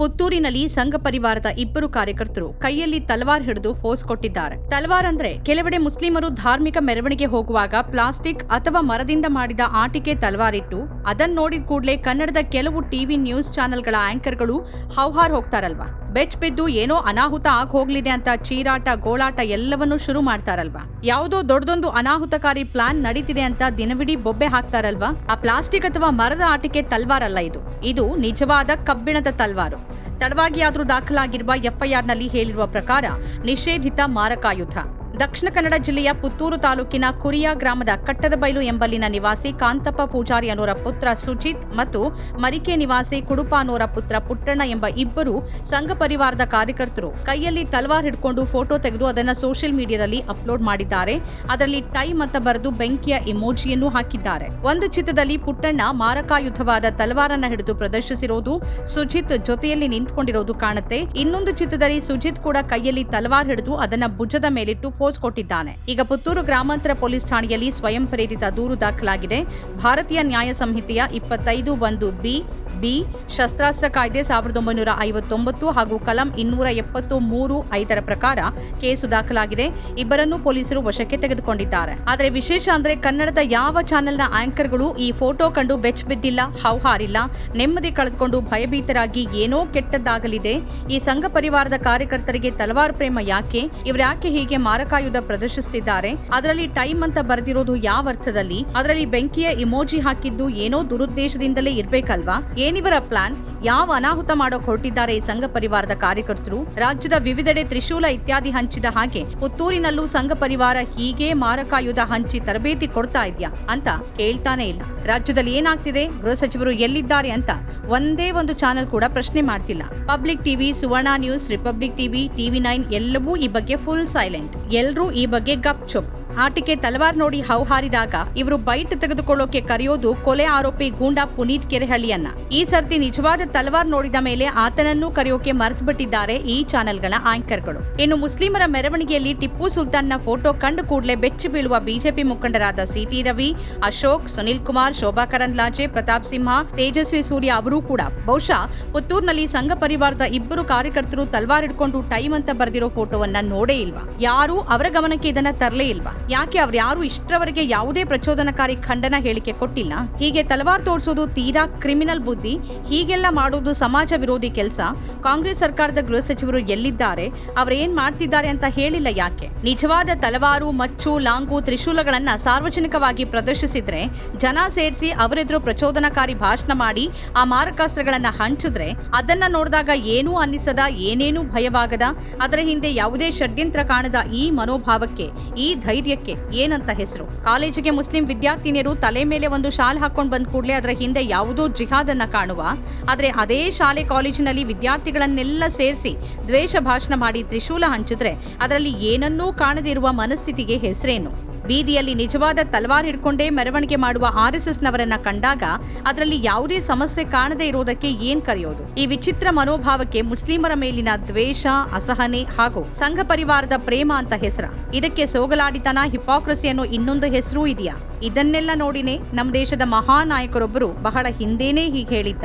ಪುತ್ತೂರಿನಲ್ಲಿ ಸಂಘ ಪರಿವಾರದ ಇಬ್ಬರು ಕಾರ್ಯಕರ್ತರು ಕೈಯಲ್ಲಿ ತಲವಾರ್ ಹಿಡಿದು ಫೋಸ್ ಕೊಟ್ಟಿದ್ದಾರೆ. ತಲವಾರ್ ಅಂದ್ರೆ ಕೆಲವೆಡೆ ಮುಸ್ಲಿಮರು ಧಾರ್ಮಿಕ ಮೆರವಣಿಗೆ ಹೋಗುವಾಗ ಪ್ಲಾಸ್ಟಿಕ್ ಅಥವಾ ಮರದಿಂದ ಮಾಡಿದ ಆಟಿಕೆ ತಲವಾರ್ ಇಟ್ಟು ಅದನ್ನ ನೋಡಿದ ಕೂಡಲೇ ಕನ್ನಡದ ಕೆಲವು ಟಿವಿ ನ್ಯೂಸ್ ಚಾನೆಲ್ಗಳ ಆಂಕರ್ಗಳು ಹೌಹಾರ್ ಹೋಗ್ತಾರಲ್ವಾ? ಬೆಚ್ ಬಿದ್ದು ಏನೋ ಅನಾಹುತ ಆಗ ಹೋಗ್ಲಿದೆ ಅಂತ ಚೀರಾಟ, ಗೋಳಾಟ ಎಲ್ಲವನ್ನೂ ಶುರು ಮಾಡ್ತಾರಲ್ವಾ? ಯಾವುದೋ ದೊಡ್ಡದೊಂದು ಅನಾಹುತಕಾರಿ ಪ್ಲಾನ್ ನಡೀತಿದೆ ಅಂತ ದಿನವಿಡೀ ಬೊಬ್ಬೆ ಹಾಕ್ತಾರಲ್ವಾ? ಆ ಪ್ಲಾಸ್ಟಿಕ್ ಅಥವಾ ಮರದ ಆಟಿಕೆ ತಲ್ವಾರಲ್ಲ ಇದು. ಇದು ನಿಜವಾದ ಕಬ್ಬಿಣದ ತಲ್ವಾರು. ತಡವಾಗಿ ಆದರೂ ದಾಖಲಾಗಿರುವ ಎಫ್ಐಆರ್ನಲ್ಲಿ ಹೇಳಿರುವ ಪ್ರಕಾರ ನಿಷೇಧಿತ ಮಾರಕಾಯುಧ ದಕ್ಷಿಣ ಕನ್ನಡ ಜಿಲ್ಲೆಯ ಪುತ್ತೂರು ತಾಲೂಕಿನ ಕುರಿಯ ಗ್ರಾಮದ ಕಟ್ಟದಬೈಲು ಎಂಬಲ್ಲಿನ ನಿವಾಸಿ ಕಾಂತಪ್ಪ ಪೂಜಾರಿ ಅನ್ನೋರ ಪುತ್ರ ಸುಜಿತ್ ಮತ್ತು ಮರಿಕೆ ನಿವಾಸಿ ಕುಡುಪ ಅನ್ನೋರ ಪುತ್ರ ಪುಟ್ಟಣ್ಣ ಎಂಬ ಇಬ್ಬರು ಸಂಘ ಪರಿವಾರದ ಕಾರ್ಯಕರ್ತರು ಕೈಯಲ್ಲಿ ತಲವಾರ್ ಹಿಡ್ಕೊಂಡು ಫೋಟೋ ತೆಗೆದು ಅದನ್ನ ಸೋಷಿಯಲ್ ಮೀಡಿಯಾದಲ್ಲಿ ಅಪ್ಲೋಡ್ ಮಾಡಿದ್ದಾರೆ. ಅದರಲ್ಲಿ ಟೈ ಮತ ಬರೆದು ಬೆಂಕಿಯ ಇಮೋಜಿಯನ್ನು ಹಾಕಿದ್ದಾರೆ. ಒಂದು ಚಿತ್ರದಲ್ಲಿ ಪುಟ್ಟಣ್ಣ ಮಾರಕಾಯುಧವಾದ ತಲವಾರನ್ನ ಹಿಡಿದು ಪ್ರದರ್ಶಿಸಿರೋದು, ಸುಜಿತ್ ಜೊತೆಯಲ್ಲಿ ನಿಂತ್ಕೊಂಡಿರೋದು ಕಾಣುತ್ತೆ. ಇನ್ನೊಂದು ಚಿತ್ರದಲ್ಲಿ ಸುಜಿತ್ ಕೂಡ ಕೈಯಲ್ಲಿ ತಲವಾರ್ ಹಿಡಿದು ಅದನ್ನ ಭುಜದ ಮೇಲಿಟ್ಟು ಪೋಸ್ ಕೊಟ್ಟಿದ್ದಾನೆ. ಈಗ ಪುತ್ತೂರು ಗ್ರಾಮಾಂತರ ಪೊಲೀಸ್ ಠಾಣೆಯಲ್ಲಿ ಸ್ವಯಂ ಪ್ರೇರಿತ ದೂರು ದಾಖಲಾಗಿದೆ. ಭಾರತೀಯ ನ್ಯಾಯ ಸಂಹಿತೆಯ ಇಪ್ಪತ್ತೈದು ಒಂದು ಬಿ ಬಿ, ಶಸ್ತ್ರಾಸ್ತ್ರ ಕಾಯ್ದೆ ಸಾವಿರದ ಒಂಬೈನೂರ ಐವತ್ತೊಂಬತ್ತು ಹಾಗೂ ಕಲಂ ಇನ್ನೂರ ಎಪ್ಪತ್ತು ಮೂರು ಐದರ ಪ್ರಕಾರ ಕೇಸು ದಾಖಲಾಗಿದೆ. ಇಬ್ಬರನ್ನು ಪೊಲೀಸರು ವಶಕ್ಕೆ ತೆಗೆದುಕೊಂಡಿದ್ದಾರೆ. ಆದರೆ ವಿಶೇಷ ಅಂದ್ರೆ ಕನ್ನಡದ ಯಾವ ಚಾನೆಲ್ನ ಆಂಕರ್ಗಳು ಈ ಫೋಟೋ ಕಂಡು ಬೆಚ್ಚ ಬಿದ್ದಿಲ್ಲ, ಹೌಹಾರಿಲ್ಲ, ನೆಮ್ಮದಿ ಕಳೆದುಕೊಂಡು ಭಯಭೀತರಾಗಿ ಏನೋ ಕೆಟ್ಟದ್ದಾಗಲಿದೆ. ಈ ಸಂಘ ಪರಿವಾರದ ಕಾರ್ಯಕರ್ತರಿಗೆ ತಲವಾರು ಪ್ರೇಮ ಯಾಕೆ? ಇವರ್ಯಾಕೆ ಯಾಕೆ ಹೀಗೆ ಮಾರಕಾಯುಧ ಪ್ರದರ್ಶಿಸುತ್ತಿದ್ದಾರೆ ಅದರಲ್ಲಿ ಟೈಮ್ ಅಂತ ಬರೆದಿರೋದು ಯಾವ ಅರ್ಥದಲ್ಲಿ? ಅದರಲ್ಲಿ ಬೆಂಕಿಯ ಇಮೋಜಿ ಹಾಕಿದ್ದು ಏನೋ ದುರುದ್ದೇಶದಿಂದಲೇ ಇರ್ಬೇಕಲ್ವಾ? ಏನಿವರ ಪ್ಲಾನ್? ಯಾವ ಅನಾಹುತ ಮಾಡೋಕ್ ಹೊರಟಿದ್ದಾರೆ ಈ ಸಂಘ ಪರಿವಾರದ ಕಾರ್ಯಕರ್ತರು? ರಾಜ್ಯದ ವಿವಿಧೆಡೆ ತ್ರಿಶೂಲ ಇತ್ಯಾದಿ ಹಂಚಿದ ಹಾಗೆ ಪುತ್ತೂರಿನಲ್ಲೂ ಸಂಘ ಪರಿವಾರ ಹೀಗೆ ಮಾರಕಾಯುಧ ಹಂಚಿ ತರಬೇತಿ ಕೊಡ್ತಾ ಇದ್ಯಾ ಅಂತ ಕೇಳ್ತಾನೆ ಇಲ್ಲ. ರಾಜ್ಯದಲ್ಲಿ ಏನಾಗ್ತಿದೆ? ಗೃಹ ಸಚಿವರು ಎಲ್ಲಿದ್ದಾರೆ ಅಂತ ಒಂದೇ ಒಂದು ಚಾನೆಲ್ ಕೂಡ ಪ್ರಶ್ನೆ ಮಾಡ್ತಿಲ್ಲ. Public TV, Suvarna news, republic TV TV nine ಎಲ್ಲವೂ ಈ ಬಗ್ಗೆ ಫುಲ್ ಸೈಲೆಂಟ್. ಎಲ್ರೂ ಈ ಬಗ್ಗೆ ಗಪ್ ಚುಪ್. ಆಟಿಕೆ ತಲವಾರ್ ನೋಡಿ ಹೌಹಾರಿದಾಗ ಇವರು ಬೈಟ್ ತೆಗೆದುಕೊಳ್ಳೋಕೆ ಕರೆಯೋದು ಕೊಲೆ ಆರೋಪಿ ಗೂಂಡಾ ಪುನೀತ್ ಕೆರೆಹಳ್ಳಿಯನ್ನ. ಈ ಸರ್ತಿ ನಿಜವಾದ ತಲವಾರ್ ನೋಡಿದ ಮೇಲೆ ಆತನನ್ನು ಕರೆಯೋಕೆ ಮರೆತು ಬಿಟ್ಟಿದ್ದಾರೆ ಈ ಚಾನೆಲ್ಗಳ ಆಂಕರ್ಗಳು. ಇನ್ನು ಮುಸ್ಲಿಮರ ಮೆರವಣಿಗೆಯಲ್ಲಿ ಟಿಪ್ಪು ಸುಲ್ತಾನ್ನ ಫೋಟೋ ಕಂಡು ಕೂಡಲೇ ಬೆಚ್ಚಿ ಬೀಳುವ ಬಿಜೆಪಿ ಮುಖಂಡರಾದ ಸಿಟಿ ರವಿ, ಅಶೋಕ್, ಸುನಿಲ್ ಕುಮಾರ್, ಶೋಭಾ ಕರಂದ್ಲಾಜೆ, ಪ್ರತಾಪ್ ಸಿಂಹ, ತೇಜಸ್ವಿ ಸೂರ್ಯ ಅವರೂ ಕೂಡ. ಬಹುಶಃ ಪುತ್ತೂರಿನಲ್ಲಿ ಸಂಘ ಪರಿವಾರದ ಇಬ್ಬರು ಕಾರ್ಯಕರ್ತರು ತಲ್ವಾರ್ ಹಿಡ್ಕೊಂಡು ಟೈಮ್ ಅಂತ ಬರೆದಿರೋ ಫೋಟೋವನ್ನ ನೋಡೇ ಇಲ್ವಾ? ಯಾರೂ ಅವರ ಗಮನಕ್ಕೆ ಇದನ್ನ ತರಲೇ ಇಲ್ವಾ? ಯಾಕೆ ಅವ್ರು ಯಾರು ಇಷ್ಟರವರೆಗೆ ಯಾವುದೇ ಪ್ರಚೋದನಕಾರಿ ಖಂಡನ ಹೇಳಿಕೆ ಕೊಟ್ಟಿಲ್ಲ? ಹೀಗೆ ತಲವಾರ್ ತೋರಿಸೋದು ತೀರಾ ಕ್ರಿಮಿನಲ್ ಬುದ್ಧಿ, ಹೀಗೆಲ್ಲ ಮಾಡೋದು ಸಮಾಜ ವಿರೋಧಿ ಕೆಲಸ. ಕಾಂಗ್ರೆಸ್ ಸರ್ಕಾರದ ಗೃಹ ಸಚಿವರು ಎಲ್ಲಿದ್ದಾರೆ ಏನ್ ಮಾಡ್ತಿದ್ದಾರೆ ಅಂತ ಹೇಳಿಲ್ಲ ಯಾಕೆ? ನಿಜವಾದ ತಲವಾರು, ಮಚ್ಚು, ಲಾಂಗು ತ್ರಿಶೂಲಗಳನ್ನ ಸಾರ್ವಜನಿಕವಾಗಿ ಪ್ರದರ್ಶಿಸಿದ್ರೆ, ಜನ ಸೇರಿಸಿ ಅವರೆದುರು ಪ್ರಚೋದನಕಾರಿ ಭಾಷಣ ಮಾಡಿ ಆ ಮಾರಕಾಸ್ತ್ರಗಳನ್ನ ಹಂಚಿದ್ರೆ, ಅದನ್ನ ನೋಡಿದಾಗ ಏನೂ ಅನ್ನಿಸದ, ಏನೇನೂ ಭಯವಾಗದ, ಅದರ ಹಿಂದೆ ಯಾವುದೇ ಷಡ್ಯಂತ್ರ ಕಾಣದ ಈ ಮನೋಭಾವಕ್ಕೆ, ಈ ಏನಂತ ಹೆಸರು? ಕಾಲೇಜಿಗೆ ಮುಸ್ಲಿಂ ವಿದ್ಯಾರ್ಥಿನಿಯರು ತಲೆ ಮೇಲೆ ಒಂದು ಶಾಲ್ ಹಾಕೊಂಡು ಬಂದ್ ಕೂಡಲೇ ಅದರ ಹಿಂದೆ ಯಾವುದೋ ಜಿಹಾದನ್ನ ಕಾಣುವ. ಆದ್ರೆ ಅದೇ ಶಾಲೆ ಕಾಲೇಜಿನಲ್ಲಿ ವಿದ್ಯಾರ್ಥಿಗಳನ್ನೆಲ್ಲ ಸೇರಿಸಿ ದ್ವೇಷ ಭಾಷಣ ಮಾಡಿ ತ್ರಿಶೂಲ ಹಂಚಿದ್ರೆ ಅದರಲ್ಲಿ ಏನನ್ನೂ ಕಾಣದಿರುವ ಮನಸ್ಥಿತಿಗೆ ಹೆಸರೇನು? ಬೀದಿಯಲ್ಲಿ ನಿಜವಾದ ತಲವಾರ್ ಹಿಡ್ಕೊಂಡೇ ಮೆರವಣಿಗೆ ಮಾಡುವ ಆರ್ ಎಸ್ ಕಂಡಾಗ ಅದರಲ್ಲಿ ಯಾವುದೇ ಸಮಸ್ಯೆ ಕಾಣದೇ ಇರೋದಕ್ಕೆ ಏನ್ ಕರೆಯೋದು? ಈ ವಿಚಿತ್ರ ಮನೋಭಾವಕ್ಕೆ ಮುಸ್ಲಿಮರ ಮೇಲಿನ ದ್ವೇಷ, ಅಸಹನೆ ಹಾಗೂ ಸಂಘ ಪರಿವಾರದ ಪ್ರೇಮ ಅಂತ ಹೆಸರ. ಇದಕ್ಕೆ ಸೋಗಲಾಡಿತನ ಹಿಪಾಕ್ರಸಿ ಅನ್ನೋ ಇನ್ನೊಂದು ಹೆಸರೂ ಇದೆಯಾ? ಇದನ್ನೆಲ್ಲ ನೋಡಿನೇ ನಮ್ಮ ದೇಶದ ಮಹಾನಾಯಕರೊಬ್ಬರು ಬಹಳ ಹಿಂದೇನೇ ಹೀಗೆ ಹೇಳಿದ್ದ.